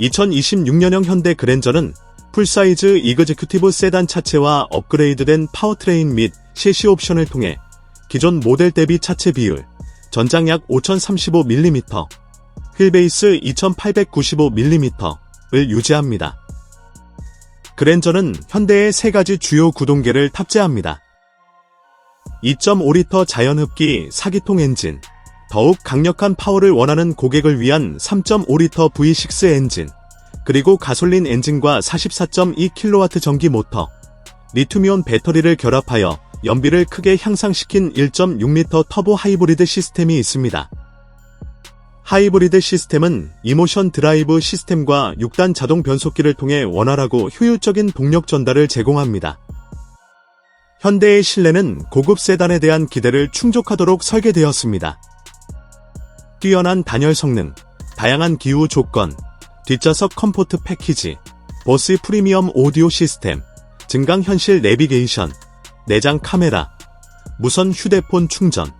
2026년형 현대 그랜저는 풀사이즈 이그제큐티브 세단 차체와 업그레이드된 파워트레인 및 시시 옵션을 통해 기존 모델 대비 차체 비율, 전장 약 5035mm, 휠베이스 2895mm를 유지합니다. 그랜저는 현대의 세 가지 주요 구동계를 탑재합니다. 2.5리터 자연흡기 4기통 엔진, 더욱 강력한 파워를 원하는 고객을 위한 3.5리터 V6 엔진, 그리고 가솔린 엔진과 44.2kW 전기 모터, 리튬이온 배터리를 결합하여 연비를 크게 향상시킨 1.6L 터보 하이브리드 시스템이 있습니다. 하이브리드 시스템은 이모션 드라이브 시스템과 6단 자동 변속기를 통해 원활하고 효율적인 동력 전달을 제공합니다. 현대의 실내는 고급 세단에 대한 기대를 충족하도록 설계되었습니다. 뛰어난 단열 성능, 다양한 기후 조건, 뒷좌석 컴포트 패키지, 보스 프리미엄 오디오 시스템, 증강 현실 내비게이션, 내장 카메라, 무선 휴대폰 충전,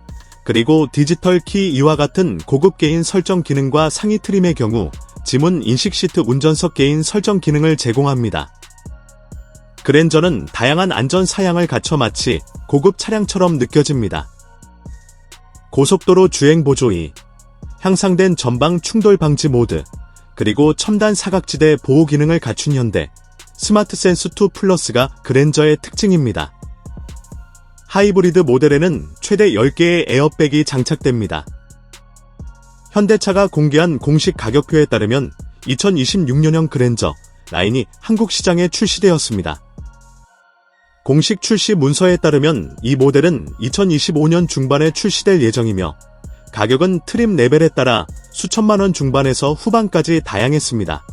그리고 디지털 키 이와 같은 고급 개인 설정 기능과 상위 트림의 경우 지문 인식 시트 운전석 개인 설정 기능을 제공합니다. 그랜저는 다양한 안전 사양을 갖춰 마치 고급 차량처럼 느껴집니다. 고속도로 주행 보조이, 향상된 전방 충돌 방지 모드, 그리고 첨단 사각지대 보호 기능을 갖춘 현대 스마트 센스 2 플러스가 그랜저의 특징입니다. 하이브리드 모델에는 최대 10개의 에어백이 장착됩니다. 현대차가 공개한 공식 가격표에 따르면 2026년형 그랜저 라인이 한국 시장에 출시되었습니다. 공식 출시 문서에 따르면 이 모델은 2025년 중반에 출시될 예정이며 가격은 트림 레벨에 따라 수천만 원 중반에서 후반까지 다양했습니다.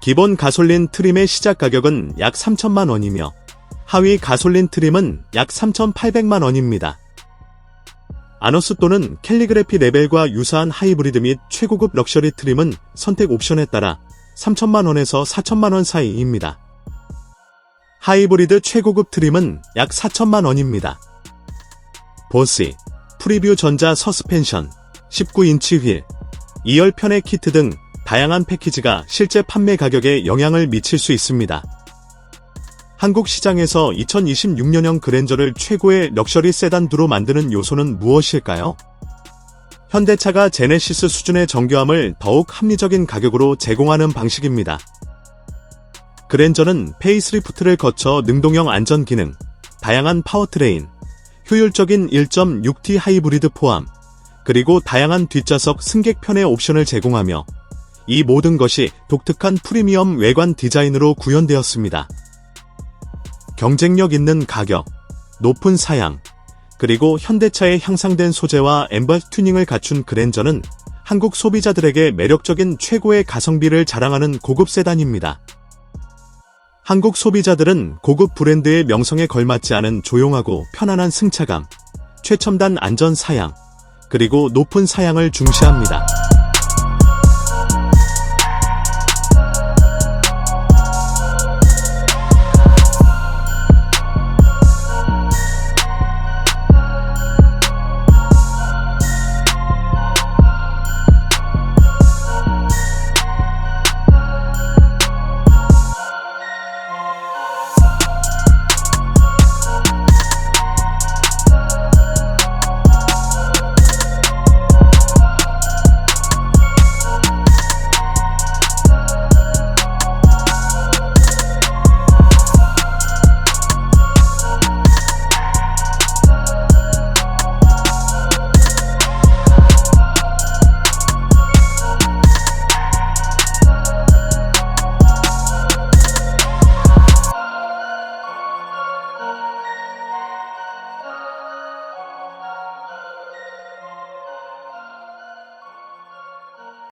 기본 가솔린 트림의 시작 가격은 약 3천만 원이며 하위 가솔린 트림은 약 3,800만 원입니다. 아너스 또는 캘리그래피 레벨과 유사한 하이브리드 및 최고급 럭셔리 트림은 선택 옵션에 따라 3천만 원에서 4천만 원 사이입니다. 하이브리드 최고급 트림은 약 4천만 원입니다. 보시, 프리뷰 전자 서스펜션, 19인치 휠, 2열 편의 키트 등 다양한 패키지가 실제 판매 가격에 영향을 미칠 수 있습니다. 한국 시장에서 2026년형 그랜저를 최고의 럭셔리 세단두로 만드는 요소는 무엇일까요? 현대차가 제네시스 수준의 정교함을 더욱 합리적인 가격으로 제공하는 방식입니다. 그랜저는 페이스리프트를 거쳐 능동형 안전 기능, 다양한 파워트레인, 효율적인 1.6T 하이브리드 포함, 그리고 다양한 뒷좌석 승객 편의 옵션을 제공하며 이 모든 것이 독특한 프리미엄 외관 디자인으로 구현되었습니다. 경쟁력 있는 가격, 높은 사양, 그리고 현대차의 향상된 소재와 엠버 튜닝을 갖춘 그랜저는 한국 소비자들에게 매력적인 최고의 가성비를 자랑하는 고급 세단입니다. 한국 소비자들은 고급 브랜드의 명성에 걸맞지 않은 조용하고 편안한 승차감, 최첨단 안전 사양, 그리고 높은 사양을 중시합니다.